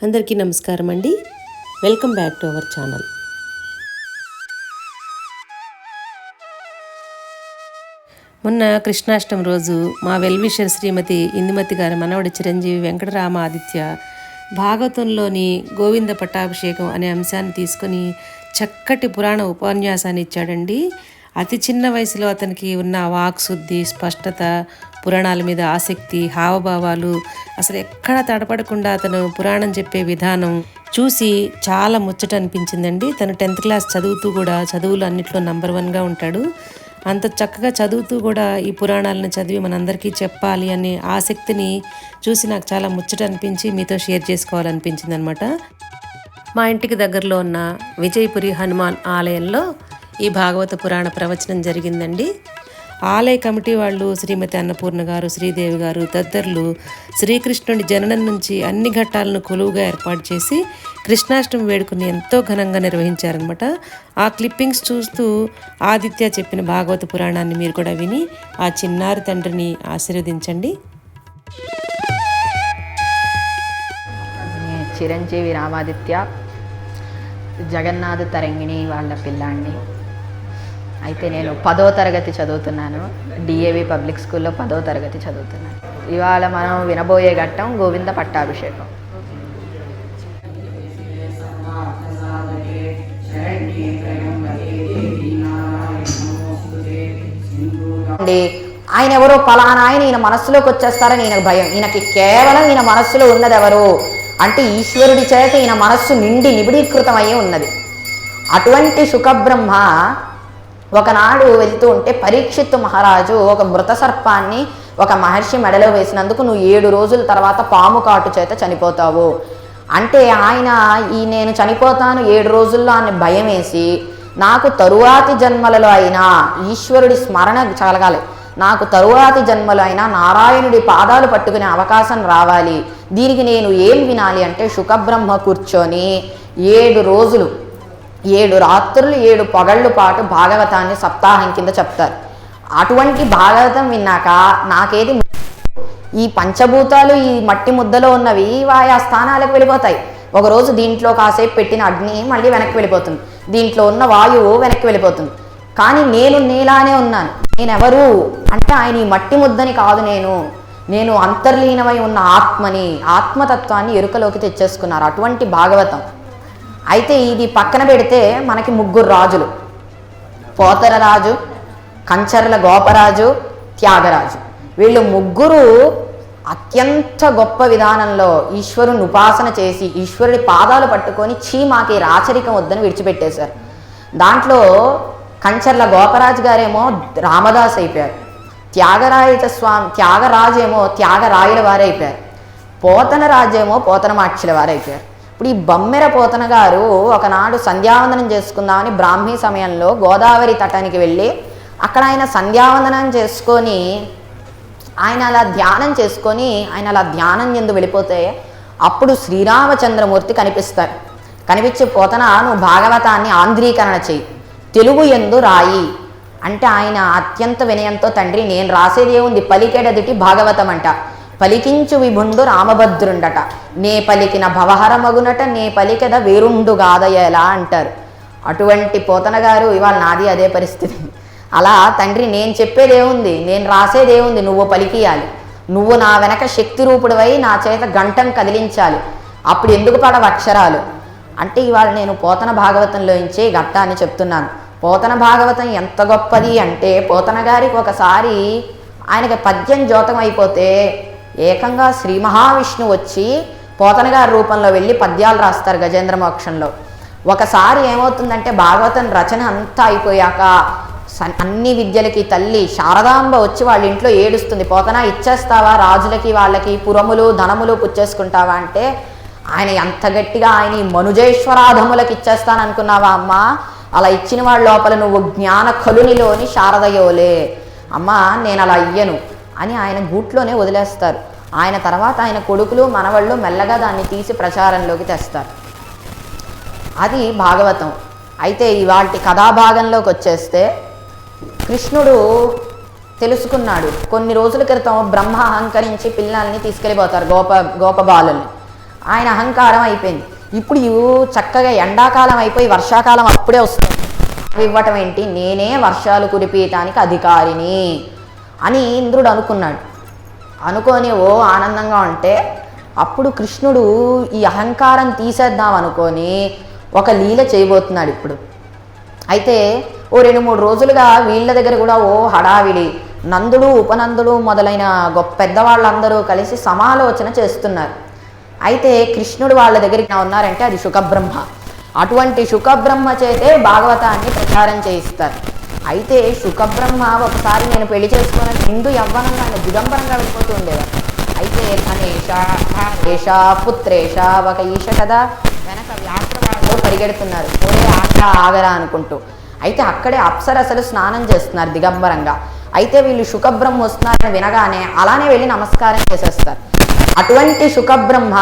అందరికీ నమస్కారం అండి. Welcome back to our channel మొన్న కృష్ణాష్టమి రోజు మా వెల్విషర్ శ్రీమతి ఇందుమతి గారి మనవడి చిరంజీవి వెంకటరామ ఆదిత్య భాగవతంలోని గోవింద పట్టాభిషేకం అనే అంశాన్ని తీసుకొని చక్కటి పురాణ ఉపన్యాసాన్ని ఇచ్చాడండి. అతి చిన్న వయసులో అతనికి ఉన్న వాక్శుద్ధి స్పష్టత పురాణాల మీద ఆసక్తి హావభావాలు అసలు ఎక్కడ తడపడకుండా అతను పురాణం చెప్పే విధానం చూసి చాలా ముచ్చట అనిపించిందండి. తను టెన్త్ క్లాస్ చదువుతూ కూడా చదువులు అన్నిట్లో నంబర్ వన్గా ఉంటాడు. అంత చక్కగా చదువుతూ కూడా ఈ పురాణాలను చదివి మనందరికీ చెప్పాలి అనే ఆసక్తిని చూసి నాకు చాలా ముచ్చట అనిపించి మీతో షేర్ చేసుకోవాలనిపించింది అనమాట మా ఇంటికి దగ్గరలో ఉన్న విజయపురి హనుమాన్ ఆలయంలో ఈ భాగవత పురాణ ప్రవచనం జరిగిందండి. ఆలయ కమిటీ వాళ్ళు శ్రీమతి అన్నపూర్ణ గారు శ్రీదేవి గారు తదితరులు శ్రీకృష్ణుడి జననం నుంచి అన్ని ఘట్టాలను కొలువుగా ఏర్పాటు చేసి కృష్ణాష్టమి వేడుకని ఎంతో ఘనంగా నిర్వహించారనమాట ఆ క్లిప్పింగ్స్ చూస్తూ ఆదిత్య చెప్పిన భాగవత పురాణాన్ని మీరు కూడా విని ఆ చిన్నారి తండ్రిని ఆశీర్వదించండి. చిరంజీవి రామాదిత్య జగన్నాథ తరంగిణి వాళ్ళ పిల్లాడిని అయితే నేను పదో తరగతి చదువుతున్నాను. డిఏవి పబ్లిక్ స్కూల్లో పదో తరగతి చదువుతున్నాను. ఇవాళ మనం వినబోయే ఘట్టం గోవింద పట్టాభిషేకం. అండి ఆయన ఎవరో పలానా ఆయన ఈయన మనస్సులోకి వచ్చేస్తారని ఈయనకు భయం. ఈయనకి కేవలం ఈయన మనస్సులో ఉన్నది ఎవరు అంటే ఈశ్వరుడి చేత ఈయన మనస్సు నిండి నిబిడీకృతమయ్యే ఉన్నది. అటువంటి సుఖబ్రహ్మ ఒకనాడు వెళ్తూ ఉంటే పరీక్షిత్తు మహారాజు ఒక మృత సర్పాన్ని ఒక మహర్షి మెడలో వేసినందుకు నువ్వు ఏడు రోజుల తర్వాత పాము కాటు చేత చనిపోతావు. అంటే ఆయన ఈ నేను చనిపోతాను ఏడు రోజుల్లో అని భయం వేసి నాకు తరువాతి జన్మలలో అయినా ఈశ్వరుడి స్మరణ కలగాలి. నాకు తరువాతి జన్మలో అయినా నారాయణుడి పాదాలు పట్టుకునే అవకాశం రావాలి. దీనికి నేను ఏం వినాలి అంటే శుకబ్రహ్మ కూర్చొని ఏడు రోజులు ఏడు రాత్రులు ఏడు పగళ్ళు పాటు భాగవతాన్ని సప్తాహం కింద చెప్తారు. అటువంటి భాగవతం విన్నాక నాకేది ఈ పంచభూతాలు ఈ మట్టి ముద్దలో ఉన్నవి ఆయా స్థానాలకు వెళ్ళిపోతాయి. ఒకరోజు దీంట్లో కాసేపు పెట్టిన అగ్ని మళ్ళీ వెనక్కి వెళ్ళిపోతుంది. దీంట్లో ఉన్న వాయువు వెనక్కి వెళ్ళిపోతుంది. కానీ నేను నేలానే ఉన్నాను. నేనెవరు? అంటే ఆయన ఈ మట్టి ముద్దని కాదు నేను. నేను అంతర్లీనమై ఉన్న ఆత్మని ఆత్మతత్వాన్ని ఎరుకలోకి తెచ్చేసుకున్నారు. అటువంటి భాగవతం. అయితే ఇది పక్కన పెడితే మనకి ముగ్గురు రాజులు. పోతర రాజు కంచర్ల గోపరాజు త్యాగరాజు. వీళ్ళు ముగ్గురు అత్యంత గొప్ప విధానంలో ఈశ్వరుని ఉపాసన చేసి ఈశ్వరుడి పాదాలు పట్టుకొని చీమాకి రాచరికం వద్దని విడిచిపెట్టేశారు. దాంట్లో కంచర్ల గోపరాజు గారేమో రామదాస్ అయిపోయారు. త్యాగరాయత స్వామి త్యాగరాజు ఏమో త్యాగరాయుల వారైపోయారు. పోతన రాజేమో పోతనమాక్షుల వారైపోయారు. ఇప్పుడు ఈ బమ్మెర పోతన గారు ఒకనాడు సంధ్యావందనం చేసుకుందామని బ్రాహ్మీ సమయంలో గోదావరి తటానికి వెళ్ళి అక్కడ ఆయన సంధ్యావందనం చేసుకొని ఆయన అలా ధ్యానం చేసుకొని ఆయన అలా ధ్యానం ఎందు వెళ్ళిపోతే అప్పుడు శ్రీరామచంద్రమూర్తి కనిపిస్తారు. కనిపించే పోతన నువ్వు భాగవతాన్ని ఆంధ్రీకరణ చెయ్యి. తెలుగు ఎందు రాయి. అంటే ఆయన అత్యంత వినయంతో తండ్రి నేను రాసేది ఏముంది? పలికేడదిటి భాగవతం అంట పలికించు విభుండు రామభద్రుండట. నే పలికిన భవహరమగునట నే పలికెద వేరుండు గాదయలా అంటారు. అటువంటి పోతన గారు ఇవాళ నాది అదే పరిస్థితి. అలా తండ్రి నేను చెప్పేదేముంది నేను రాసేదేముంది నువ్వు పలికియాలి. నువ్వు నా వెనక శక్తి రూపుడువై నా చేత గంటం కదిలించాలి. అప్పుడు ఎందుకు పడవ అక్షరాలు? అంటే ఇవాళ నేను పోతన భాగవతంలో ఇచ్చే ఘట్ట అని చెప్తున్నాను. పోతన భాగవతం ఎంత గొప్పది అంటే పోతన గారికి ఒకసారి ఆయనకి పద్యం జోతం అయిపోతే ఏకంగా శ్రీ మహావిష్ణువు వచ్చి పోతనగారి రూపంలో వెళ్ళి పద్యాలు రాస్తారు గజేంద్ర మోక్షంలో. ఒకసారి ఏమవుతుందంటే భాగవతం రచన అంతా అయిపోయాక అన్ని విద్యలకి తల్లి శారదాంబ వచ్చి వాళ్ళ ఇంట్లో ఏడుస్తుంది పోతనా ఇచ్చేస్తావా? రాజులకి వాళ్ళకి పురములు ధనములు పుచ్చేసుకుంటావా? అంటే ఆయన ఎంత గట్టిగా ఆయన మనుజేశ్వరాధములకు ఇచ్చేస్తాను అనుకున్నావా అమ్మా? అలా ఇచ్చిన వాళ్ళ లోపల నువ్వు జ్ఞాన కలునిలోని శారదయోలే అమ్మా నేను అలా అయ్యను. అని ఆయన గూట్లోనే వదిలేస్తారు. ఆయన తర్వాత ఆయన కొడుకులు మనవళ్ళు మెల్లగా దాన్ని తీసి ప్రచారంలోకి తెస్తారు. అది భాగవతం. అయితే ఇవాటి కథాభాగంలోకి వచ్చేస్తే కృష్ణుడు తెలుసుకున్నాడు. కొన్ని రోజుల క్రితం బ్రహ్మ అహంకరించి పిల్లల్ని తీసుకెళ్ళిపోతారు గోప గోపబాలుల్ని ఆయన అహంకారం అయిపోయింది. ఇప్పుడు ఇవి చక్కగా ఎండాకాలం అయిపోయి వర్షాకాలం అప్పుడే వస్తుంది. అవి ఇవ్వటం ఏంటి? నేనే వర్షాలు కురిపీయటానికి అధికారిని. అని ఇంద్రుడు అనుకున్నాడు. అనుకొని ఓ ఆనందంగా ఉంటే అప్పుడు కృష్ణుడు ఈ అహంకారం తీసేద్దాం అనుకొని ఒక లీల చేయబోతున్నాడు ఇప్పుడు. అయితే ఓ రెండు మూడు రోజులుగా వీళ్ళ దగ్గర కూడా ఓ హడావిడి. నందుడు ఉపనందుడు మొదలైన గొప్ప పెద్దవాళ్ళందరూ కలిసి సమాలోచన చేస్తున్నారు. అయితే కృష్ణుడు వాళ్ళ దగ్గరికి ఉన్నారంటే అది శుకబ్రహ్మ. అటువంటి శుకబ్రహ్మ చేతే భాగవతాన్ని ప్రచారం చేయిస్తారు. అయితే సుఖబ్రహ్మ ఒకసారి నేను పెళ్ళి చేసుకున్న హిందూ యవ్వనంగా ఆయన దిగంబరంగా వెళ్ళిపోతూ ఉండేవారు. అయితే ధనేష పుత్రేష ఒక ఈష కదా వెనక వ్యాసవాళ్ళు పరిగెడుతున్నారు. ఒరే ఆట ఆగరా అనుకుంటూ. అయితే అక్కడే అప్సరసలు స్నానం చేస్తున్నారు దిగంబరంగా. అయితే వీళ్ళు సుఖబ్రహ్మ వస్తున్నారని వినగానే అలానే వెళ్ళి నమస్కారం చేసేస్తారు. అటువంటి సుఖబ్రహ్మ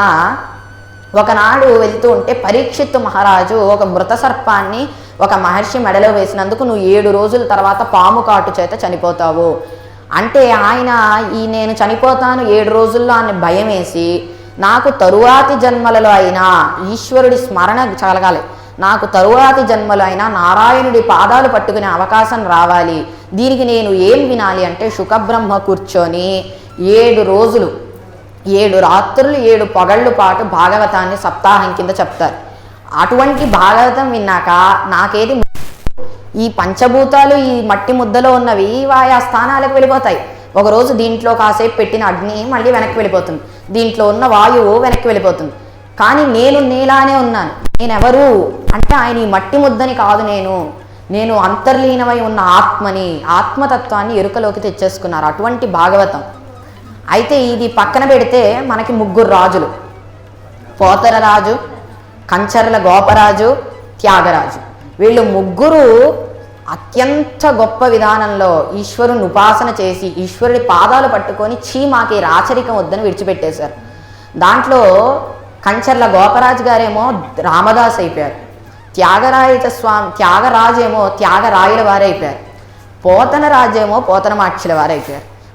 ఒకనాడు వెళ్తూ ఉంటే పరీక్షిత్తు మహారాజు ఒక మృత సర్పాన్ని ఒక మహర్షి మెడలో వేసినందుకు నువ్వు ఏడు రోజుల తర్వాత పాము కాటు చేత చనిపోతావు. అంటే ఆయన ఈ నేను చనిపోతాను ఏడు రోజుల్లో అని భయం వేసి నాకు తరువాతి జన్మలలో అయినా ఈశ్వరుడి స్మరణ కలగాలి నాకు తరువాతి జన్మలో అయినా నారాయణుడి పాదాలు పట్టుకునే అవకాశం రావాలి. దీనికి నేను ఏం వినాలి అంటే శుకబ్రహ్మ కూర్చొని ఏడు రోజులు ఏడు రాత్రులు ఏడు పొగళ్ళు పాటు భాగవతాన్ని సప్తాహం కింద చెప్తారు. అటువంటి భాగవతం విన్నాక నాకేది ఈ పంచభూతాలు ఈ మట్టి ముద్దలో ఉన్నవి ఆయా స్థానాలకు వెళ్ళిపోతాయి. ఒకరోజు దీంట్లో కాసేపు పెట్టిన అగ్ని మళ్ళీ వెనక్కి వెళ్ళిపోతుంది. దీంట్లో ఉన్న వాయువు వెనక్కి వెళ్ళిపోతుంది. కానీ నేను నేలానే ఉన్నాను. నేనెవరు? అంటే ఆయన ఈ మట్టి ముద్దని కాదు నేను. నేను అంతర్లీనమై ఉన్న ఆత్మని ఆత్మతత్వాన్ని ఎరుకలోకి తెచ్చేసుకున్నారు. అటువంటి భాగవతం. అయితే ఇది పక్కన పెడితే మనకి ముగ్గురు రాజులు. పోతర రాజు కంచర్ల గోపరాజు త్యాగరాజు. వీళ్ళు ముగ్గురు అత్యంత గొప్ప విధానంలో ఈశ్వరుని ఉపాసన చేసి ఈశ్వరుడి పాదాలు పట్టుకొని చీ మాకి రాచరికం వద్దని విడిచిపెట్టేశారు. దాంట్లో కంచర్ల గోపరాజు గారేమో రామదాస్ అయిపోయారు. త్యాగరాయత స్వామి త్యాగరాజు ఏమో త్యాగరాయుల వారైపోయారు పోతన రాజేమో పోతన మాక్షుల వారు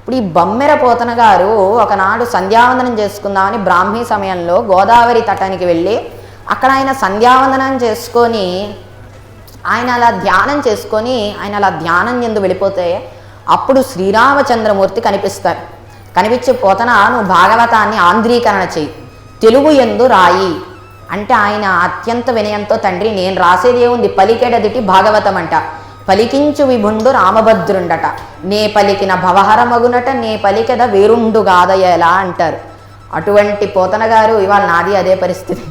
ఇప్పుడు ఈ బమ్మెర పోతన గారు ఒకనాడు సంధ్యావందనం చేసుకుందామని బ్రాహ్మీ సమయంలో గోదావరి తటానికి వెళ్ళి అక్కడ ఆయన సంధ్యావందనం చేసుకొని ఆయన అలా ధ్యానం చేసుకొని ఆయన అలా ధ్యానం ఎందు వెళ్ళిపోతే అప్పుడు శ్రీరామచంద్రమూర్తి కనిపిస్తారు. కనిపించే పోతన నువ్వు భాగవతాన్ని ఆంధ్రీకరణ చేయి తెలుగు ఎందు రాయి. అంటే ఆయన అత్యంత వినయంతో తండ్రి నేను రాసేది ఏముంది పలికెడదిటి భాగవతం అంట. పలికించు విభుండు రామభద్రుండట. నే పలికిన భవహరమగునట నే పలికెద వేరుండు గాదయ్యేలా అంటారు. అటువంటి పోతన గారు ఇవాళ నాది అదే పరిస్థితి.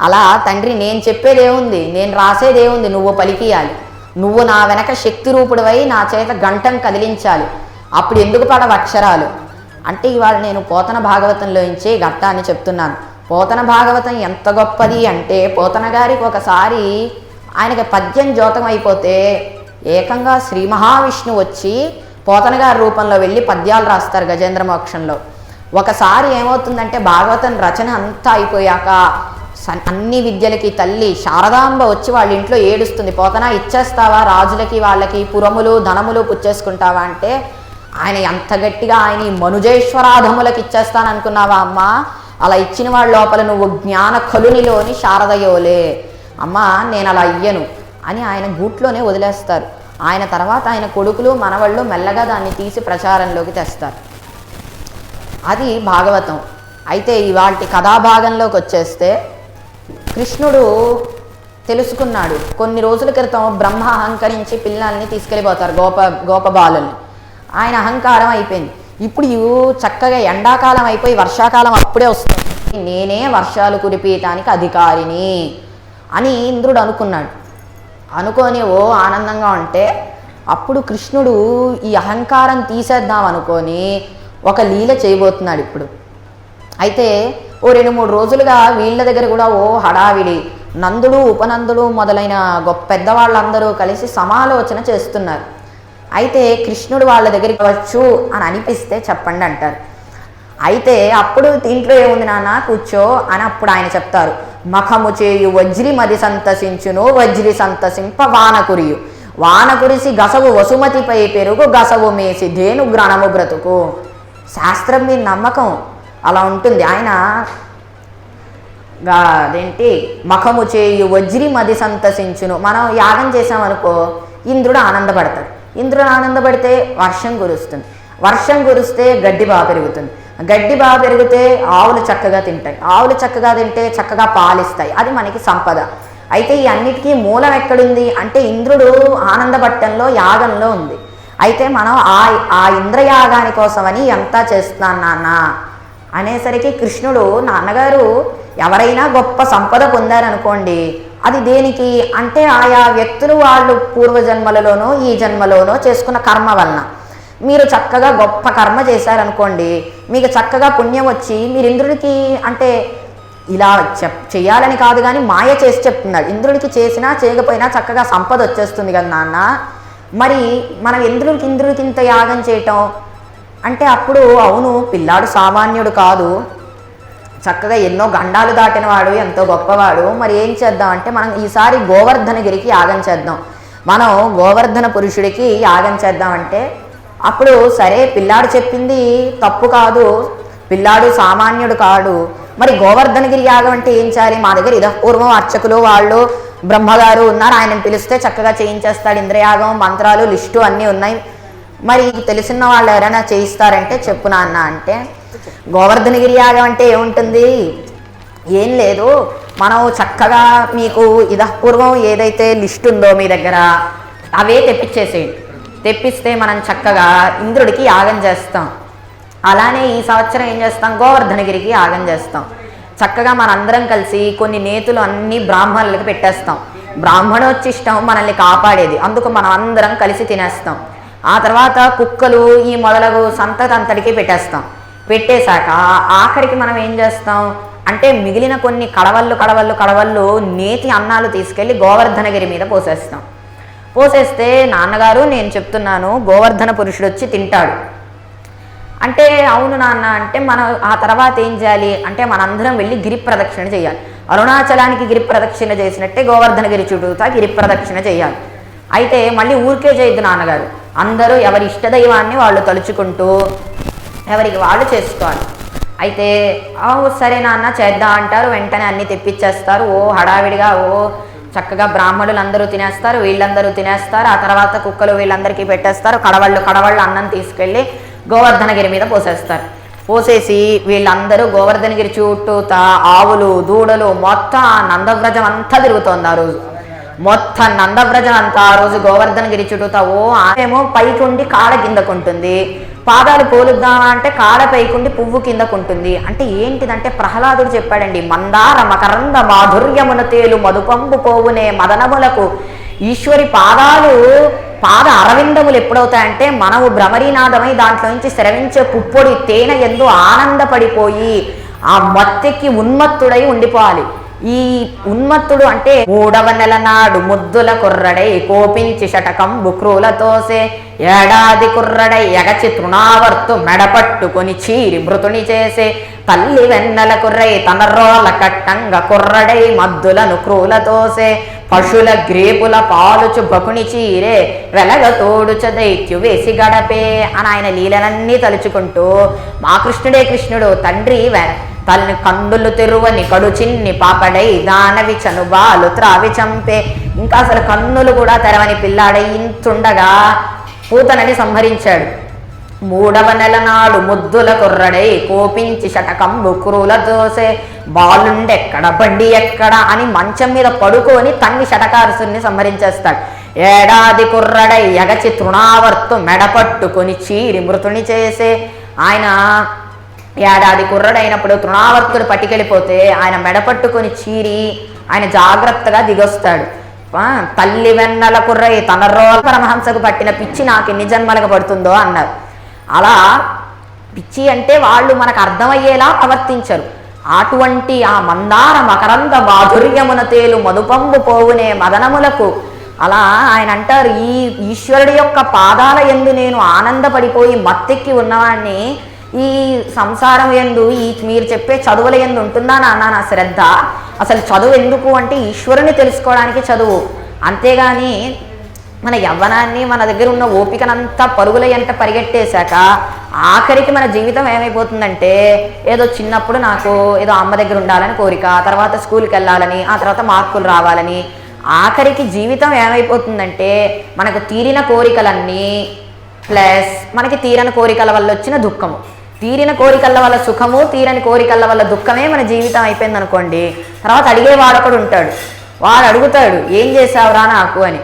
అలా తండ్రి నేను చెప్పేదేముంది నేను రాసేదేముంది నువ్వు పలికియాలి. నువ్వు నా వెనక శక్తి రూపుడువై నా చేత గంటం కదిలించాలి. అప్పుడు ఎందుకు పడవ అక్షరాలు? అంటే ఇవాళ నేను పోతన భాగవతంలోంచి ఇచ్చే అని చెప్తున్నాను. పోతన భాగవతం ఎంత గొప్పది అంటే పోతన గారికి ఒకసారి ఆయనకి పద్యం జోతం అయిపోతే ఏకంగా శ్రీ మహావిష్ణు వచ్చి పోతన గారి రూపంలో వెళ్ళి పద్యాలు రాస్తారు గజేంద్ర మోక్షంలో. ఒకసారి ఏమవుతుందంటే భాగవతం రచన అంతా అయిపోయాక అన్ని విద్యలకి తల్లి శారదాంబ వచ్చి వాళ్ళ ఇంట్లో ఏడుస్తుంది. పోతనా ఇచ్చేస్తావా? రాజులకి వాళ్ళకి పురములు ధనములు పుచ్చేసుకుంటావా అంటే ఆయన ఎంత గట్టిగా ఆయన మనుజేశ్వరాధములకు ఇచ్చేస్తాను అనుకున్నావా అమ్మా? అలా ఇచ్చిన వాళ్ళ లోపల నువ్వు జ్ఞాన కలునిలోని శారదయోలే అమ్మా నేను అలా అయ్యను అని ఆయన గూట్లోనే వదిలేస్తారు. ఆయన తర్వాత ఆయన కొడుకులు మనవళ్ళు మెల్లగా దాన్ని తీసి ప్రచారంలోకి తెస్తారు. అది భాగవతం. అయితే ఇవాటి కథాభాగంలోకి వచ్చేస్తే కృష్ణుడు తెలుసుకున్నాడు. కొన్ని రోజుల క్రితం బ్రహ్మ అహంకరించి పిల్లల్ని తీసుకెళ్ళిపోతారు గోప గోపబాలుల్ని. ఆయన అహంకారం అయిపోయింది. ఇప్పుడు చక్కగా ఎండాకాలం అయిపోయి వర్షాకాలం అప్పుడే వస్తుంది. నేనే వర్షాలు కురిపీయటానికి అధికారిని అని ఇంద్రుడు అనుకున్నాడు. అనుకొని ఓ ఆనందంగా ఉంటే అప్పుడు కృష్ణుడు ఈ అహంకారం తీసేద్దాం అనుకొని ఒక లీల చేయబోతున్నాడు ఇప్పుడు. అయితే ఓ రెండు మూడు రోజులుగా వీళ్ళ దగ్గర కూడా ఓ హడావిడి. నందుడు ఉపనందుడు మొదలైన గొప్ప పెద్దవాళ్ళందరూ కలిసి సమాలోచన చేస్తున్నారు. అయితే కృష్ణుడు వాళ్ళ దగ్గరికి వచ్చు అని అనిపిస్తే చెప్పండి అంటారు. అయితే అప్పుడు దీంట్లో ఏముంది నాన్న? కూర్చో అని అప్పుడు ఆయన చెప్తారు. మఖము చేయు వజ్రి మది సంతసించును వజ్రి సంతసింప వాన కురియు వాన కురిసి గసవు వసుమతిపై పెరుగు గసవు మేసి ధేను గ్రణము బ్రతుకు. శాస్త్రం మీద నమ్మకం. అలా ఉంటుంది. ఆయన అదేంటి? మఖము చేయు వజ్రి మది సంతసించును. మనం యాగం చేసామనుకో ఇంద్రుడు ఆనందపడతాడు. ఇంద్రుడు ఆనందపడితే వర్షం కురుస్తుంది. వర్షం కురిస్తే గడ్డి బాగా పెరుగుతుంది. గడ్డి బాగా పెరిగితే ఆవులు చక్కగా తింటాయి. ఆవులు చక్కగా తింటే చక్కగా పాలిస్తాయి. అది మనకి సంపద. అయితే ఈ అన్నిటికీ మూలం ఎక్కడుంది? అంటే ఇంద్రుడు ఆనందపట్టంలో యాగంలో ఉంది. అయితే మనం ఆ ఆ ఇంద్రయాగాని కోసమని ఎంత చేస్తున్నాను నాన్న. అనేసరికి కృష్ణుడు నాన్నగారు ఎవరైనా గొప్ప సంపద పొందారనుకోండి అది దేనికి? అంటే ఆయా వ్యక్తులు వాళ్ళు పూర్వజన్మలలోనో ఈ జన్మలోనో చేసుకున్న కర్మ వలన. మీరు చక్కగా గొప్ప కర్మ చేశారనుకోండి మీకు చక్కగా పుణ్యం వచ్చి మీరు ఇంద్రుడికి అంటే ఇలా చెప్ చేయాలని కాదు కానీ మాయ చేసి చెప్తున్నాడు ఇంద్రుడికి చేసినా చేయకపోయినా చక్కగా సంపద వచ్చేస్తుంది కదా నాన్న. మరి మనం ఇంద్రుడికి ఇంద్రుడికి ఇంత యాగం చేయటం అంటే అప్పుడు అవును పిల్లాడు సామాన్యుడు కాదు. చక్కగా ఎన్నో గండాలు దాటిన వాడు ఎంతో గొప్పవాడు. మరి ఏం చేద్దాం అంటే మనం ఈసారి గోవర్ధనగిరికి యాగం చేద్దాం. మనం గోవర్ధన పురుషుడికి యాగం చేద్దామంటే అప్పుడు సరే పిల్లాడు చెప్పింది తప్పు కాదు. పిల్లాడు సామాన్యుడు కాడు. మరి గోవర్ధనగిరి యాగం అంటే ఏం చేయాలి? మా దగ్గర ఇద పూర్వం అర్చకులు వాళ్ళు బ్రహ్మగారు ఉన్నారు. ఆయనని పిలిస్తే చక్కగా చేయించేస్తాడు ఇంద్రయాగం మంత్రాలు లిస్టు అన్నీ ఉన్నాయి. మరి తెలిసిన వాళ్ళు ఎవరైనా చేయిస్తారంటే చెప్పు నాన్న అంటే గోవర్ధనగిరి యాగం అంటే ఏముంటుంది? ఏం లేదు. మనం చక్కగా మీకు ఇదపూర్వం ఏదైతే లిస్ట్ ఉందో మీ దగ్గర అవే తెప్పించేసేయండి తెప్పిస్తే మనం చక్కగా ఇంద్రుడికి యాగం చేస్తాం. అలానే ఈ సంవత్సరం ఏం చేస్తాం? గోవర్ధనగిరికి యాగం చేస్తాం. చక్కగా మనందరం కలిసి కొన్ని నేతులు అన్ని బ్రాహ్మణులకి పెట్టేస్తాం. బ్రాహ్మణోచ్చిష్టం మనల్ని కాపాడేది. అందుకు మనం అందరం కలిసి తినేస్తాం. ఆ తర్వాత కుక్కలు ఈ మొదలగు సంతతి అంతటికీ పెట్టేస్తాం. పెట్టేశాక ఆఖరికి మనం ఏం చేస్తాం? అంటే మిగిలిన కొన్ని కడవళ్ళు కడవళ్ళు కడవళ్ళు నేతి అన్నాలు తీసుకెళ్ళి గోవర్ధనగిరి మీద పోసేస్తాం. పోసేస్తే నాన్నగారు నేను చెప్తున్నాను గోవర్ధన పురుషుడు వచ్చి తింటాడు. అంటే అవును నాన్న అంటే మనం ఆ తర్వాత ఏం చేయాలి? అంటే మనందరం వెళ్ళి గిరి ప్రదక్షిణ చేయాలి. అరుణాచలానికి గిరి ప్రదక్షిణ చేసినట్టే గోవర్ధనగిరి చుట్టూతా గిరి ప్రదక్షిణ చేయాలి. అయితే మళ్ళీ ఊరికే చేయొద్దు నాన్నగారు. అందరూ ఎవరి ఇష్టదైవాన్ని వాళ్ళు తలుచుకుంటూ ఎవరికి వాళ్ళు చేసుకోవాలి. అయితే ఓ సరే నాన్న చేద్దాం అంటారు. వెంటనే అన్ని తెప్పించేస్తారు. ఓ హడావిడిగా ఓ చక్కగా బ్రాహ్మణులు అందరూ తినేస్తారు వీళ్ళందరూ తినేస్తారు. ఆ తర్వాత కుక్కలు వీళ్ళందరికీ పెట్టేస్తారు. కడవళ్ళు కడవళ్ళు అన్నం తీసుకెళ్ళి గోవర్ధనగిరి మీద పోసేస్తారు. పోసేసి వీళ్ళందరూ గోవర్ధనగిరి చుట్టూతా ఆవులు దూడలు మొత్తం నందవ్రజం అంతా తిరుగుతోంది ఆ రోజు. మొత్తం నందవ్రజం అంతా ఆ రోజు గోవర్ధనగిరి చుట్టూతా ఓ ఆమెమో పైకుండి కాడ కిందకుంటుంది. పాదాలు పోలుద్దామా అంటే కాడ పైకుండి పువ్వు కిందకుంటుంది. అంటే ఏంటిదంటే ప్రహ్లాదుడు చెప్పాడండి మందార మకరంద మాధుర్యమున తేలు మధుపంబు పోవునే మదనములకు ఈశ్వరి పాదాలు పాద అరవిందములు ఎప్పుడవుతాయంటే మనము భ్రమరీనాదమై దాంట్లో నుంచి శ్రవించే పుప్పొడి తేనె ఎందు ఆనందపడిపోయి ఆ మత్తెక్కి ఉన్మత్తుడై ఉండిపోవాలి. ఈ ఉన్మత్తుడు అంటే మూడవ నెల నాడు ముద్దుల కుర్రడై కోపించి శటకం బుక్రూలతోసే ఏడాది కుర్రడై ఎగచి తృణావర్తు మెడపట్టుకొని చీరి మృతుని చేసే. తల్లి వెన్నెల కుర్రై తన రోల కట్టంగ కుర్రడై మద్దులను క్రూలతోసే. పశుల గ్రేపుల పాలుచు బకుని చీరే వెలగ తోడుచ దైత్యు వేసి గడపే అని ఆయన లీలనన్నీ తలుచుకుంటూ మా కృష్ణుడే కృష్ణుడు తండ్రి వె- తల్ని కందులు తెరువని కడుచిన్ని పాపడై దానవి చనుబాలు త్రావి చంపే. ఇంకా అసలు కన్నులు కూడా తెరవని పిల్లాడై ఇంతుండగా పూతనని సంహరించాడు. మూడవ నెల నాడు ముద్దుల కుర్రడై కోపించి శటకంబు క్రూల దోసే. బాలుండెక్కడ బండి ఎక్కడ అని మంచం మీద పడుకొని తన్ని శటకారుసుని సంహరించేస్తాడు. ఏడాది కుర్రడై ఎగచి తృణావర్తు మెడపట్టుకొని చీరి మృతుని చేసే. ఆయన ఏడాది కుర్రడైనప్పుడు తృణావర్తుడు పట్టుకెళ్ళిపోతే ఆయన మెడపట్టుకొని చీరి ఆయన జాగ్రత్తగా దిగొస్తాడు. ఆ, తల్లి వెన్నెల కుర్రయ్య తన రోల పరమహంసకు పట్టిన పిచ్చి నాకు ఎన్ని జన్మలకు పడుతుందో అన్నారు. అలా పిచ్చి అంటే వాళ్ళు మనకు అర్థమయ్యేలా ప్రవర్తించరు. అటువంటి ఆ మందార మకరంద మాధుర్యమున తేలు మధుపంబు పోవునే మదనములకు అలా ఆయన అంటారు ఈ ఈశ్వరుడి యొక్క పాదాల ఎందు నేను ఆనందపడిపోయి మత్తెక్కి ఉన్నవాణ్ణి ఈ సంసారం ఎందు ఈ మీరు చెప్పే చదువుల ఎందు ఉంటుందా నాన్న నా శ్రద్ధ? అసలు చదువు ఎందుకు అంటే ఈశ్వరుని తెలుసుకోవడానికి చదువు. అంతేగాని మన యవ్వనాన్ని మన దగ్గర ఉన్న ఓపికనంతా పరుగుల ఎంట పరిగెట్టేశాక ఆఖరికి మన జీవితం ఏమైపోతుందంటే ఏదో చిన్నప్పుడు నాకు ఏదో అమ్మ దగ్గర ఉండాలని కోరిక తర్వాత స్కూల్కి వెళ్ళాలని ఆ తర్వాత మార్కులు రావాలని ఆఖరికి జీవితం ఏమైపోతుందంటే మనకు తీరిన కోరికలన్నీ ప్లస్ మనకి తీరని కోరికల వల్ల వచ్చిన దుఃఖము. తీరిన కోరికల వల్ల సుఖము తీరని కోరికల వల్ల దుఃఖమే మన జీవితం అయిపోయింది అనుకోండి తర్వాత అడిగేవాడు ఒకడు ఉంటాడు. వాడు అడుగుతాడు ఏం చేసావురా నాకు? అని.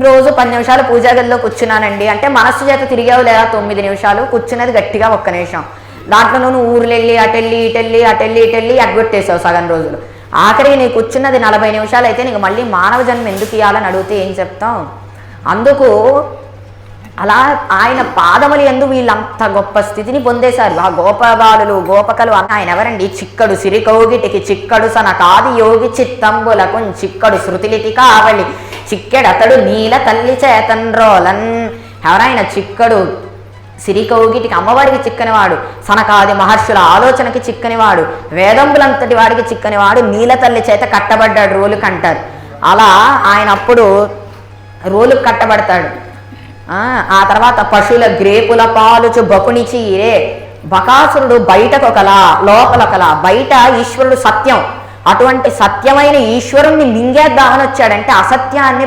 రోజు పది నిమిషాలు పూజా గదిలో కూర్చున్నానండి. అంటే మనస్సు చేత తిరిగావు లేదా తొమ్మిది నిమిషాలు? కూర్చున్నది గట్టిగా ఒక్క నిమిషం. దాంట్లో నువ్వు ఊర్లు వెళ్ళి అటెళ్ళి ఇటెళ్ళి అటెళ్ళి ఇటెళ్ళి అగ్గొట్టేసావు సగం రోజులు. ఆఖరికి నీకు కూర్చున్నది నలభై నిమిషాలు అయితే నీకు మళ్ళీ మానవ జన్మ ఎందుకు ఇవ్వాలని అడిగితే ఏం చెప్తాం? అందుకు అలా ఆయన పాదములు ఎందు వీళ్ళంత గొప్ప స్థితిని పొందేశారు. ఆ గోపబాలులు గోపకలు అన్న ఆయన ఎవరండి? చిక్కడు సిరికౌగిటికి చిక్కడు సన కాది యోగి చిత్తంబులకు చిక్కడు శృతిలిటి కావలి. చిక్కెడతడు నీల తల్లి చేతన్రోలన్ ఎవరైనా చిక్కడు సిరికౌగిటికి అమ్మవారికి చిక్కనివాడు సనకాది మహర్షుల ఆలోచనకి చిక్కనివాడు వేదంబులంతటి వాడికి చిక్కనివాడు నీల తల్లి చేత కట్టబడ్డాడు రోలు కంటారు. అలా ఆయన అప్పుడు రోలు కట్టబడతాడు. ఆ ఆ తర్వాత పశువుల గ్రేపుల పాలుచు బకుని చీరే. బకాసురుడు బయటకు ఒకలా లోపల ఒకలా బయట ఈశ్వరుడు సత్యం. అటువంటి సత్యమైన ఈశ్వరుణ్ణి మింగేద్దామని వచ్చాడంటే అసత్యాన్ని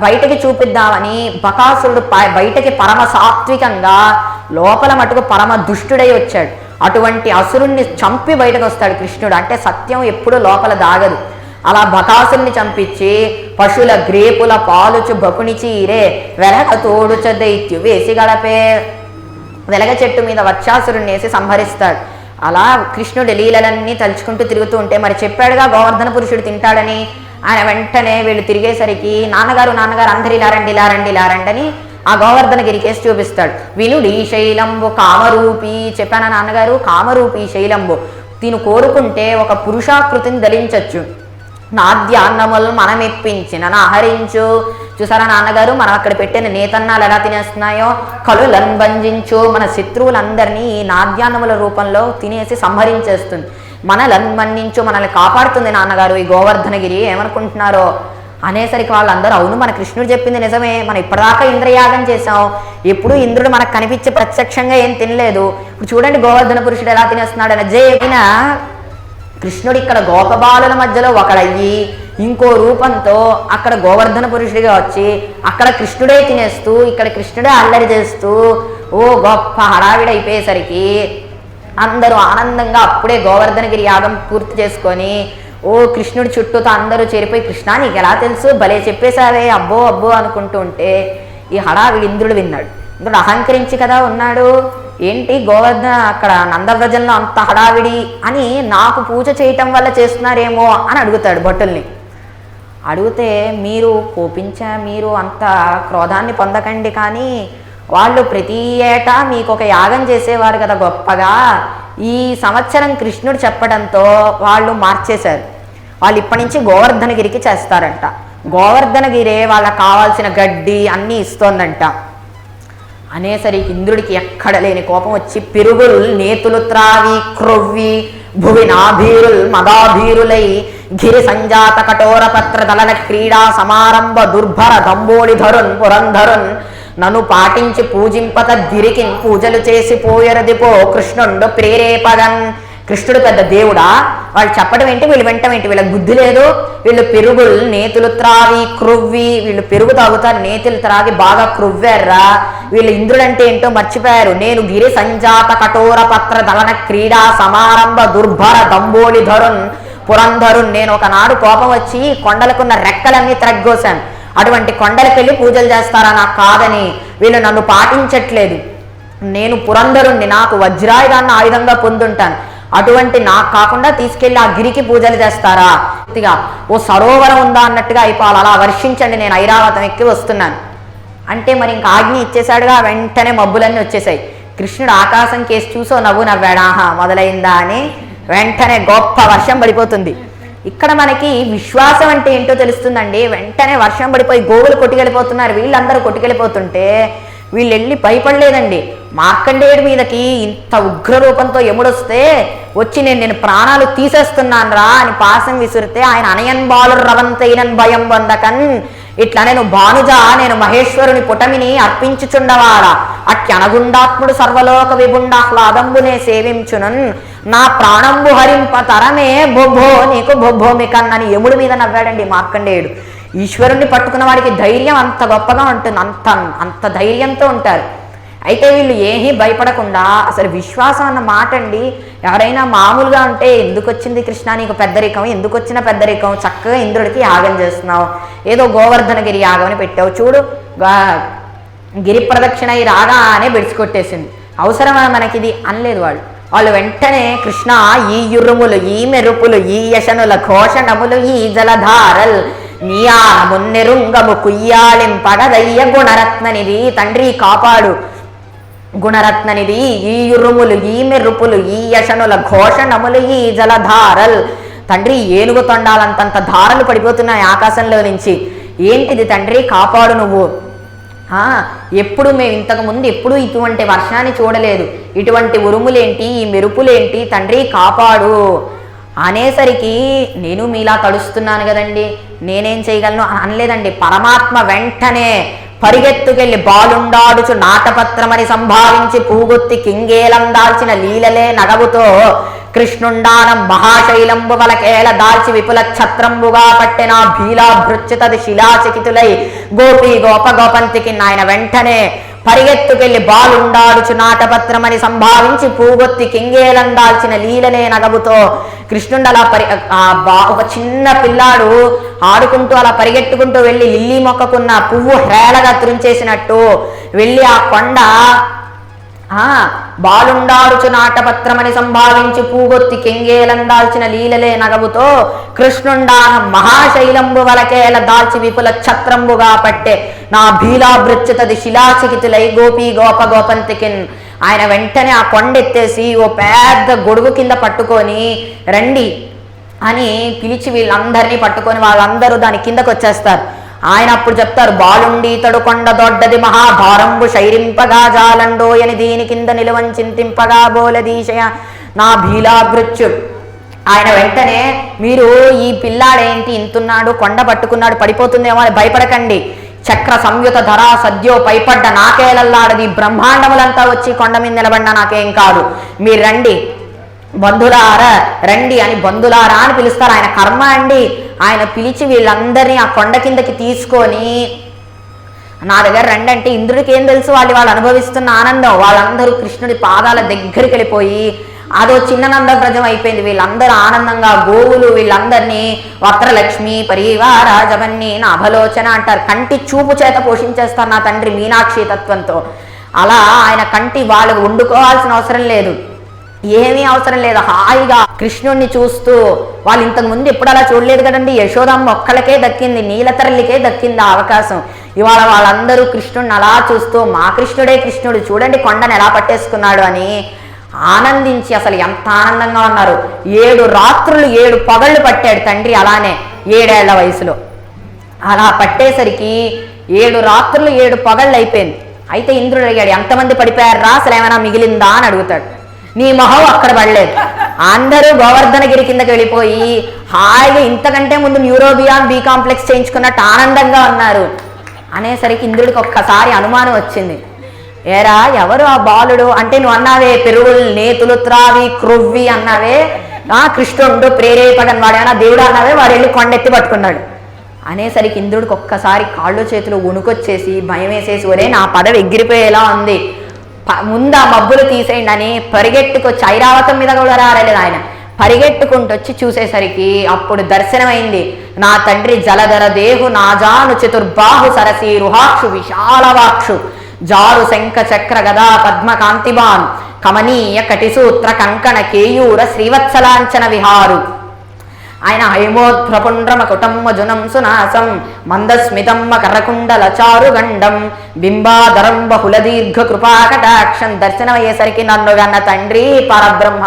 బయటకి చూపిద్దామని బకాసురుడు ప- బయటకి పరమ సాత్వికంగా లోపల మటుకు పరమ దుష్టుడై వచ్చాడు. అటువంటి అసురుణ్ణి చంపి బయటకు వస్తాడు కృష్ణుడు. అంటే సత్యం ఎప్పుడు లోపల దాగదు. అలా బకాసుల్ని చంపించి పశువుల గ్రేపుల పాలుచు బకుని చీరే వెలగ తోడుచ దైత్యు వేసి గడపే. వెలగ చెట్టు మీద వచ్చాసురుణ్ణి వేసి సంహరిస్తాడు. అలా కృష్ణుడి లీలలన్నీ తలుచుకుంటూ తిరుగుతూ ఉంటే మరి చెప్పాడుగా గోవర్ధన పురుషుడు తింటాడని? ఆయన వెంటనే వీళ్ళు తిరిగేసరికి నాన్నగారు నాన్నగారు అందరు ఇలా రండి ఇలా రండి ఇలా రండి అని ఆ గోవర్ధన గిరికేసి చూపిస్తాడు. వినుడి శైలంబు కామరూపి చెప్పానా నాన్నగారు? కామరూపి శైలంబు. దీని కోరుకుంటే ఒక పురుషాకృతిని ధరించవచ్చు నాద్యాన్నములు మనం ఇప్పించిన ఆహరించు చూసారా నాన్నగారు? మనం అక్కడ పెట్టిన నేతన్నాలు ఎలా తినేస్తున్నాయో? కలులను బంధించు మన శత్రువులందరినీ ఈ నాద్యాన్నముల రూపంలో తినేసి సంహరించేస్తుంది. మనలను మన్నించు. మనల్ని కాపాడుతుంది నాన్నగారు ఈ గోవర్ధనగిరి. ఏమనుకుంటున్నారో? అనేసరికి వాళ్ళందరూ అవును మన కృష్ణుడు చెప్పింది నిజమే. మనం ఇప్పటిదాకా ఇంద్రయాగం చేసాం ఎప్పుడు ఇంద్రుడు మనకు కనిపించి ప్రత్యక్షంగా ఏం తినలేదు. ఇప్పుడు చూడండి గోవర్ధన పురుషుడు ఎలా తినేస్తున్నాడు అని జయ కృష్ణుడు ఇక్కడ గోపబాలుల మధ్యలో ఒకడయ్యి ఇంకో రూపంతో అక్కడ గోవర్ధన పురుషుడిగా వచ్చి అక్కడ కృష్ణుడే తినేస్తూ ఇక్కడ కృష్ణుడే అల్లరి చేస్తూ ఓ గొప్ప హడావిడి అయిపోయేసరికి అందరూ ఆనందంగా అప్పుడే గోవర్ధనగిరి యాగం పూర్తి చేసుకొని ఓ కృష్ణుడి చుట్టూతో అందరూ చేరిపోయి కృష్ణ నీకు ఎలా తెలుసు? భలే చెప్పేశావే అబ్బో అబ్బో అనుకుంటూ ఉంటే ఈ హడావిడి ఇంద్రుడు విన్నాడు. ఇంద్రుడు అహంకరించి కదా ఉన్నాడు. ఏంటి గోవర్ధన అక్కడ నందవ్రజంలో అంత హడావిడి అని నాకు పూజ చేయటం వల్ల చేస్తున్నారేమో అని అడుగుతాడు భటుల్ని. అడిగితే మీరు కోపించా మీరు అంత క్రోధాన్ని పొందకండి కానీ వాళ్ళు ప్రతి ఏటా మీకు ఒక యాగం చేసేవారు కదా గొప్పగా. ఈ సంవత్సరం కృష్ణుడు చెప్పడంతో వాళ్ళు మార్చేశారు. వాళ్ళు ఇప్పటి నుంచి గోవర్ధనగిరికి చేస్తారంట. గోవర్ధనగిరే వాళ్ళకి కావాల్సిన గడ్డి అన్నీ ఇస్తోందంట. అనేసరికి ఇంద్రుడికి ఎక్కడ లేని కోపం వచ్చి పిరుగుల్ నేతులు త్రావి క్రొవ్వి భువి నాభీరుల్ మదాభీరులై గిరి సంజాత కఠోర పత్ర దళన క్రీడా సమారంభ దుర్భర దంబోడి ధరున్ పురంధరున్ నన్ను పాటించి పూజింపత గిరికిన్ పూజలు చేసి పోయరదిపో కృష్ణుండు ప్రేరేపగన్ కృష్ణుడు పెద్ద దేవుడా? వాళ్ళు చెప్పడం ఏంటి? వీళ్ళు వింటం ఏంటి? వీళ్ళకి బుద్ధి లేదు. వీళ్ళు పెరుగులు నేతులు త్రావి క్రొవ్వి వీళ్ళు పెరుగు తాగుతారు నేతులు త్రాగి బాగా క్రొవ్వారా? వీళ్ళు ఇంద్రుడంటే ఏంటో మర్చిపోయారు. నేను గిరి సంజాత కఠోర పత్ర దళన క్రీడా సమారంభ దుర్భర దంబోళి ధరున్ పురంధరున్. నేను ఒకనాడు కోపం వచ్చి కొండలకున్న రెక్కలన్నీ త్రగ్గోశాను. అటువంటి కొండలకు వెళ్ళి పూజలు చేస్తారా? నాకు కాదని వీళ్ళు నన్ను పాటించట్లేదు. నేను పురంధరుణ్ణి నాకు వజ్రాయుధాన్ని ఆయుధంగా పొందుంటాను. అటువంటి నాకు కాకుండా తీసుకెళ్ళి ఆ గిరికి పూజలు చేస్తారా? పూర్తిగా ఓ సరోవరం ఉందా? అన్నట్టుగా అయిపోవాలి. అలా వర్షించండి నేను ఐరావతం ఎక్కి వస్తున్నాను. అంటే మరి ఇంకా ఆజ్ఞ ఇచ్చేశాడుగా వెంటనే మబ్బులన్నీ వచ్చేసాయి కృష్ణుడు ఆకాశం కేసి చూసో నవ్వు నవ్వాడు. ఆహా మొదలైందా? అని వెంటనే గొప్ప వర్షం పడిపోతుంది. ఇక్కడ మనకి విశ్వాసం అంటే ఏంటో తెలుస్తుందండి. వెంటనే వర్షం పడిపోయి గోవులు కొట్టుకెళ్ళిపోతున్నారు. వీళ్ళందరూ కొట్టుకెళ్ళిపోతుంటే వీళ్ళు వెళ్ళి భయపడలేదండి. మార్కండేయుడి మీదకి ఇంత ఉగ్రరూపంతో ఎముడొస్తే వచ్చి నేను నేను ప్రాణాలు తీసేస్తున్నాను రా అని పాసం విసిరితే ఆయన అనయన్ బాలు రవంతైనన్ భయం వందకన్. ఇట్లా నేను భానుజ నేను మహేశ్వరుని పుటమిని అర్పించుచుండవాడా? అట్యనగుండాత్ముడు సర్వలోక విభుండాహ్లాదంబునే సేవించునన్. నా ప్రాణంబు హరింప తరమే బొబ్బో నీకు బొబ్బోమికన్నని యముడి మీద నవ్వాడండి మార్కండేయుడు. ఈశ్వరుణ్ణి పట్టుకున్న వాడికి ధైర్యం అంత గొప్పగా ఉంటుంది అంత అంత ధైర్యంతో ఉంటారు. అయితే వీళ్ళు ఏమీ భయపడకుండా అసలు విశ్వాసం అన్న మాట అండి ఎవరైనా మామూలుగా ఉంటే ఎందుకు వచ్చింది కృష్ణ? నీకు పెద్దరికం ఎందుకు వచ్చిన పెద్దరికం చక్కగా ఇంద్రుడికి యాగం చేస్తున్నావు. ఏదో గోవర్ధనగిరి యాగం అని పెట్టావు. చూడు గిరి ప్రదక్షిణ ఈ రాగానే బెడిసికొట్టేసింది అవసరమా మనకిది? అనలేదు వాళ్ళు. వాళ్ళు వెంటనే కృష్ణ ఈ యురుములు ఈ మెరుపులు ఈ యశనుల ఘోషణములు ఈ జలధారల్ నీయాన మున్నెరుంగము కుయ్యాళింపగదయ్య గుణరత్ననిది తండ్రి కాపాడు. గుణరత్ననిది ఈ ఉరుములు ఈ మెరుపులు ఈ యశనుల ఘోషణములు ఈ జలధారల్. తండ్రి ఏనుగు తొండాలంతంత ధారలు పడిపోతున్నాయి ఆకాశంలో నుంచి. ఏంటిది తండ్రి? కాపాడు నువ్వు. ఆ, ఎప్పుడు మేము ఇంతకుముందు ఎప్పుడు ఇటువంటి వర్షాన్ని చూడలేదు. ఇటువంటి ఉరుములేంటి? ఈ మెరుపులేంటి? తండ్రి కాపాడు. అనేసరికి నేను మీలా తడుస్తున్నాను కదండి. నేనేం చేయగలను? అనలేదండి. పరమాత్మ వెంటనే పరిగెత్తుకెళ్ళి బాలుండాడుచు నాటపత్రమని సంభావించి పూగొత్తి కింగేలం దాల్చిన లీలలే నగవుతో కృష్ణుండానం మహాశైలంబు వలకేళ దాల్చి విపుల ఛత్రంబుగా పట్టిన భీలాభృత్యుతది శిలాచకితులై గోపి గోప గోపంతికి నాయన వెంటనే పరిగెత్తుకెళ్ళి బాలుండాడుచు నాటపత్రమని సంభావించి పూగొత్తి కింగేలందాల్చిన లీలనే నగవుతో కృష్ణుడు అలా పరి బా ఒక చిన్న పిల్లాడు ఆడుకుంటూ అలా పరిగెట్టుకుంటూ వెళ్ళి లిల్లీ మొక్కకున్న పువ్వు హేళగా తురించేసినట్టు వెళ్ళి ఆ కొండ ఆ బాలుండాడుచు నాటపత్రమని సంభావించి పూగొత్తి కెంగేలం దాల్చిన లీలలే నగవుతో కృష్ణుండాన మహాశైలంబు వలకేల దాల్చి విపుల ఛత్రంబుగా పట్టే నా భీలాభృత్యుతది శిలాచికితులై గోపి గోప గోపంతికిన్ ఆయన వెంటనే ఆ కొండెత్తేసి ఓ పెద్ద గొడుగు కింద పట్టుకొని రండి అని పిలిచి వీళ్ళందరినీ పట్టుకొని వాళ్ళందరూ దాని కిందకు వచ్చేస్తారు ఆయన అప్పుడు చెప్తారు బాలుండి తడుకొండ దొడ్డది మహాభారంబు శైరింపగా జాలండోయని దీని కింద నిలువం చింతింపగా బోలదీశయ నా భీలాభృత్యు ఆయన వెంటనే మీరు ఈ పిల్లాడేంటి ఇంతున్నాడు కొండ పట్టుకున్నాడు పడిపోతుందేమో అని భయపడకండి. చక్ర సంయుత ధరా సద్యో పైపడ్డ నాకేలల్లాడది. బ్రహ్మాండములంతా వచ్చి కొండ మీద నిలబడినా నాకేం కాదు. మీరు రండి. బంధులారా రండి అని బంధులారా అని పిలుస్తారు. ఆయన కర్మ అండి. ఆయన పిలిచి వీళ్ళందరినీ ఆ కొండ కిందకి తీసుకొని నా దగ్గర రండి అంటే ఇంద్రుడికి ఏం తెలుసు? వాళ్ళు వాళ్ళు అనుభవిస్తున్న ఆనందం. వాళ్ళందరూ కృష్ణుడి పాదాల దగ్గరికి వెళ్ళిపోయి అదో చిన్న ప్రజం అయిపోయింది. వీళ్ళందరూ ఆనందంగా గోవులు వీళ్ళందరినీ వక్రలక్ష్మి పరివార జవన్ని నాభలోచన అంటారు. కంటి చూపు చేత పోషించేస్తారు నా తండ్రి మీనాక్షి తత్వంతో. అలా ఆయన కంటి వాళ్ళు వండుకోవాల్సిన అవసరం లేదు. ఏమీ అవసరం లేదు. హాయిగా కృష్ణుణ్ణి చూస్తూ వాళ్ళు ఇంతకు ముందు ఎప్పుడు అలా చూడలేదు కదండి. యశోదమ్మ ఒక్కలకే దక్కింది నీలతరలికే దక్కింది ఆ అవకాశం. ఇవాళ వాళ్ళందరూ కృష్ణుడిని అలా చూస్తూ మా కృష్ణుడే కృష్ణుడు చూడండి కొండను ఎలా పట్టేసుకున్నాడు అని ఆనందించి అసలు ఎంత ఆనందంగా ఉన్నారు. ఏడు రాత్రులు ఏడు పగళ్ళు పట్టాడు తండ్రి అలానే ఏడేళ్ళ వయసులో. అలా పట్టేసరికి ఏడు రాత్రులు ఏడు పగళ్ళు అయిపోయింది. అయితే ఇంద్రుడు అడిగాడు ఎంతమంది రా అసలు ఏమైనా మిగిలిందా? అని అడుగుతాడు. నీ మొహం అక్కడ పడలేదు. అందరూ గోవర్ధనగిరి కిందకి వెళ్ళిపోయి హాయిగా ఇంతకంటే ముందు న్యూరోబియాన్ బీ కాంప్లెక్స్ చేయించుకున్నట్టు ఆనందంగా ఉన్నారు. అనేసరికి ఇంద్రుడికి ఒక్కసారి అనుమానం వచ్చింది. ఏరా ఎవరు ఆ బాలుడు? అంటే నువ్వు అన్నావే పెరుగులు నేతులు త్రావి క్రొవ్వి అన్నావే. ఆ కృష్ణుడు ప్రేరేపడని వాడేనా దేవుడు అన్నావే వాడు వెళ్ళి కొండెత్తి పట్టుకున్నాడు. అనేసరికి ఇంద్రుడికి ఒక్కసారి కాళ్ళు చేతులు ఉణుకొచ్చేసి భయం వేసేసి ఒరే నా పదవి ఎగిరిపోయేలా ఉంది. ముందు ఆ మబ్బులు తీసేయండి అని పరిగెట్టుకొచ్చి ఐరావతం మీద కూడా రాలేదు ఆయన. పరిగెట్టుకుంటూ వచ్చి చూసేసరికి అప్పుడు దర్శనమైంది. నా తండ్రి జలధర దేహు నాజాను చతుర్బాహు సరసి రుహాక్షు విశాలవాక్షు. జారు శంఖ చక్ర గదా పద్మ కాంతిబాన్ కమనీయ కటిసూత్ర కంకణ కేయూర శ్రీవత్సలాంచన విహారు. ఆయన హైమోత్ప్రపుండ్రమ కుటుంబ జునం సునాసం మందస్మితం కర్రకుండల చారుగండం బింబాధరం బహుళ దీర్ఘ కృపాకటాక్షం దర్శనమయ్యేసరికి నన్ను గన్న తండ్రి పరబ్రహ్మ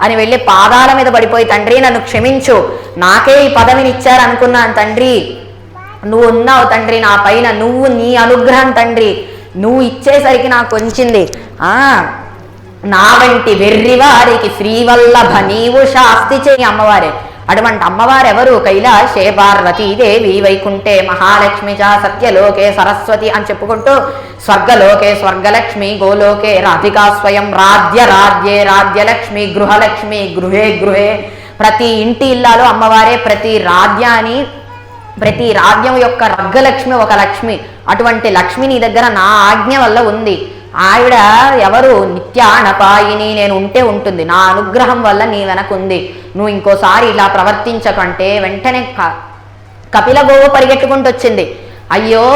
అని వెళ్ళి పాదాల మీద పడిపోయి తండ్రి నన్ను క్షమించు నాకే ఈ పదవిని ఇచ్చారనుకున్నాను తండ్రి. నువ్వు ఉన్నావు తండ్రి నా పైన నువ్వు నీ అనుగ్రహం తండ్రి. నువ్వు ఇచ్చేసరికి నాకు వచ్చింది. ఆ నా వంటి వెర్రివారికి శ్రీవల్లభ నీవు శాస్తి చేయి అమ్మవారే. అటువంటి అమ్మవారెవరు? కైలాశే కైలాసే పార్వతీదేవి వైకుంఠే మహాలక్ష్మి చా సత్యలోకే సరస్వతి అని చెప్పుకుంటూ స్వర్గలోకే స్వర్గలక్ష్మి గోలోకే రాధికా స్వయం రాధ్య రాధ్యే రాధ్యలక్ష్మి గృహలక్ష్మి గృహే గృహే. ప్రతి ఇంటి ఇల్లాలో అమ్మవారే ప్రతి రాజ్యాన్ని ప్రతి రాజ్యం యొక్క రగ్గలక్ష్మి ఒక లక్ష్మి. అటువంటి లక్ష్మి నీ దగ్గర నా ఆజ్ఞ వల్ల ఉంది. ఆవిడ ఎవరు? నిత్యానపాయిని నేను ఉంటే ఉంటుంది. నా అనుగ్రహం వల్ల నీ వెనక ఉంది నువ్వు ఇంకోసారి ఇలా ప్రవర్తించకంటే వెంటనే క- కపిల గోవు పరిగెట్టుకుంటూ వచ్చింది. అయ్యో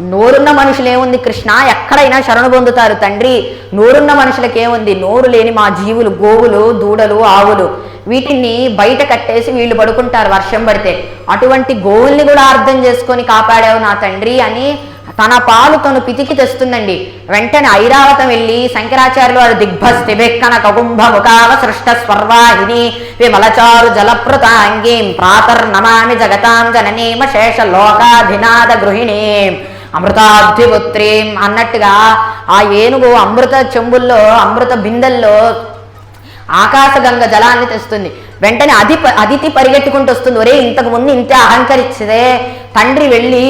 నోరున్న మనుషులు ఏముంది కృష్ణ? ఎక్కడైనా శరణు పొందుతారు తండ్రి. నోరున్న మనుషులకేముంది? నోరు లేని మా జీవులు గోవులు దూడలు ఆవులు. వీటిని బయట కట్టేసి వీళ్ళు పడుకుంటారు వర్షం పడితే. అటువంటి గోవుల్ని కూడా అర్థం చేసుకొని కాపాడావు నా తండ్రి అని తన పాలు తను పితికి తెస్తుందండి. వెంటనే ఐరావతం వెళ్ళి శంకరాచార్యులు వారు దిగ్భస్ బెక్కన కగుంభ ముఖావ సృష్ట స్వర్వాహిని విమలచారు జలప్రతాంగీం ప్రాతర్నమామి జగతాం జననీమ శేష లోకాధినాథ గృహిణీం అమృతాద్విపుత్రీం అన్నట్టుగా ఆ ఏనుగు అమృత చెంబుల్లో అమృత బిందెల్లో ఆకాశగంగ జలాన్ని తెస్తుంది. వెంటనే అది అదితి పరిగెట్టుకుంటూ వస్తుంది. ఒరే ఇంతకు ముందు ఇంతే అహంకరిస్తే తండ్రి వెళ్ళి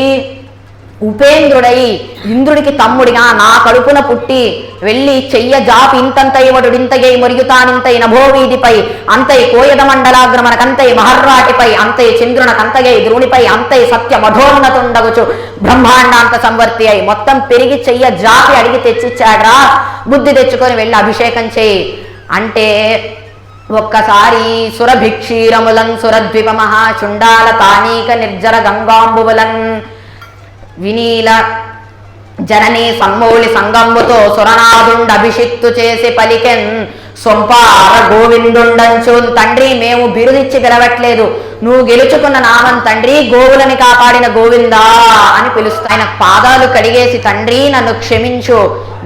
ఉపేంద్రుడై ఇంద్రుడికి తమ్ముడిగా నా కడుపున పుట్టి వెళ్ళి చెయ్య జాపి ఇంతంతై వడుడింతగై మొరియుతానింతై నభోవీధిపై అంతై కోయదమండలాగ్రమనకంతై మహర్రాటిపై అంతై చంద్రునకంతగై ద్రోణిపై అంతై సత్య మధోన్నతుండగుచు బ్రహ్మాండాంత సంవర్తి అయి మొత్తం పెరిగి చెయ్య జాపి అడిగి తెచ్చిచ్చాడ్రా. బుద్ధి తెచ్చుకొని వెళ్ళి అభిషేకం చేయి అంటే ఒక్కసారి సురభిక్షీరములన్ సురద్విప మహాచుండాల తానీక నిర్జర గంగాంబువులన్ వినీల జనని సమ్మౌళి సంగమ్ముతో సురనాథుండ అభిషిక్తు చేసి పలికెన్ సొంపార గోవిందుండంచు తండ్రి మేము బిరుదిచ్చి గెలవట్లేదు. నువ్వు గెలుచుకున్న నామం తండ్రి గోవులని కాపాడిన గోవిందా అని పిలుస్తా. ఆయన పాదాలు కడిగేసి తండ్రి నన్ను క్షమించు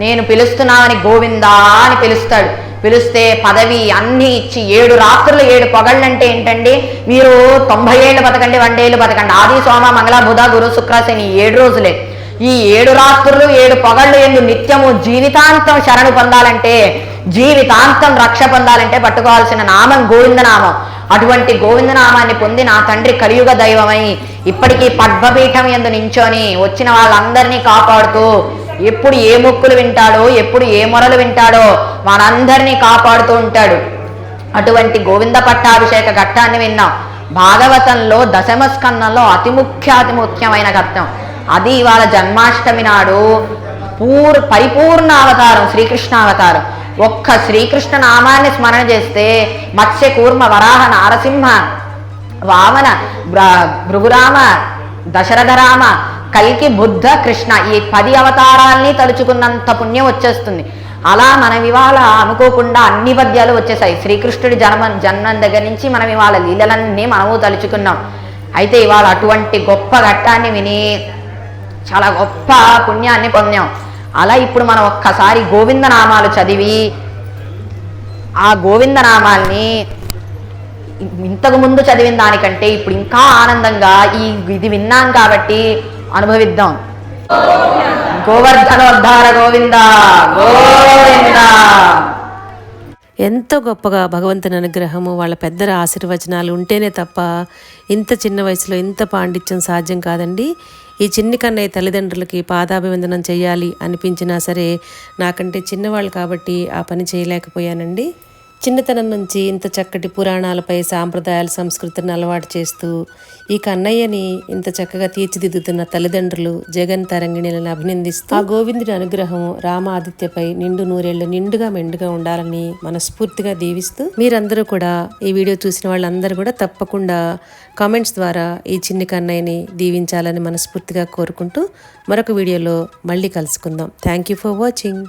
నేను పిలుస్తున్నామని గోవిందా అని పిలుస్తాడు. పిలిస్తే పదవి అన్ని ఇచ్చి ఏడు రాత్రులు ఏడు పొగళ్ళంటే ఏంటండి? మీరు తొంభై ఏళ్ళు బతకండి వందేళ్ళు బతకండి. ఆది సోమ మంగళ బుధ గురు శుక్రశని ఏడు రోజులే. ఈ ఏడు రాత్రులు ఏడు పొగళ్ళు ఎందు నిత్యము జీవితాంతం శరణు పొందాలంటే జీవితాంతం రక్ష పొందాలంటే పట్టుకోవాల్సిన నామం గోవిందనామం. అటువంటి గోవిందనామాన్ని పొంది నా తండ్రి కలియుగ దైవమై ఇప్పటికీ పద్మపీఠం ఎందు నించొని వచ్చిన వాళ్ళందరినీ కాపాడుతూ ఎప్పుడు ఏ మొక్కులు వింటాడో ఎప్పుడు ఏ మొరలు వింటాడో మనందరినీ కాపాడుతూ ఉంటాడు. అటువంటి గోవింద పట్టాభిషేక ఘట్టాన్ని విన్నాం. భాగవతంలో దశమ స్కందంలో అతి ముఖ్యాతి ముఖ్యమైన ఘట్టం. అది ఇవాళ జన్మాష్టమి నాడు పూర్ పరిపూర్ణ అవతారం శ్రీకృష్ణ అవతారం. ఒక్క శ్రీకృష్ణ నామాన్ని స్మరణ చేస్తే మత్స్య కూర్మ వరాహ నారసింహ వామన భృగురామ దశరథరామ కల్కి బుద్ధ కృష్ణ ఈ పది అవతారాల్ని తలుచుకున్నంత పుణ్యం వచ్చేస్తుంది. అలా మనం ఇవాళ అనుకోకుండా అన్ని పద్యాలు వచ్చేసాయి. శ్రీకృష్ణుడి జన్మ జన్మం దగ్గర నుంచి మనం ఇవాళ లీలలన్నీ మనము తలుచుకున్నాం. అయితే ఇవాళ అటువంటి గొప్ప ఘట్టాన్ని విని చాలా గొప్ప పుణ్యాన్ని పొందాం. అలా ఇప్పుడు మనం ఒక్కసారి గోవిందనామాలు చదివి ఆ గోవిందనామాల్ని ఇంతకు ముందు చదివిన దానికంటే ఇప్పుడు ఇంకా ఆనందంగా ఈ ఇది విన్నాం కాబట్టి అనుభవిద్దాం. గోవర్ధనోద్ధార గోవింద. గోవింద ఎంతో గొప్పగా భగవంతుని అనుగ్రహము వాళ్ళ పెద్దల ఆశీర్వచనాలు ఉంటేనే తప్ప ఇంత చిన్న వయసులో ఇంత పాండిత్యం సాధ్యం కాదండి. ఈ చిన్ని కన్నయ్య తల్లిదండ్రులకి పాదాభివందనం చేయాలి అనిపించినా సరే నాకంటే చిన్నవాళ్ళు కాబట్టి ఆ పని చేయలేకపోయానండి. చిన్నతనం నుంచి ఇంత చక్కటి పురాణాలపై సాంప్రదాయాల సంస్కృతిని అలవాటు చేస్తూ ఈ కన్నయ్యని ఇంత చక్కగా తీర్చిదిద్దుతున్న తల్లిదండ్రులు జగన్ తరంగిణిలను అభినందిస్తూ ఆ గోవిందుడి అనుగ్రహం రామాదిత్యపై నిండు నూరేళ్ళు నిండుగా మెండుగా ఉండాలని మనస్ఫూర్తిగా దీవిస్తూ మీరందరూ కూడా ఈ వీడియో చూసిన వాళ్ళందరూ కూడా తప్పకుండా కామెంట్స్ ద్వారా ఈ చిన్ని కన్నయ్యని దీవించాలని మనస్ఫూర్తిగా కోరుకుంటూ మరొక వీడియోలో మళ్ళీ కలుసుకుందాం. Thank you for watching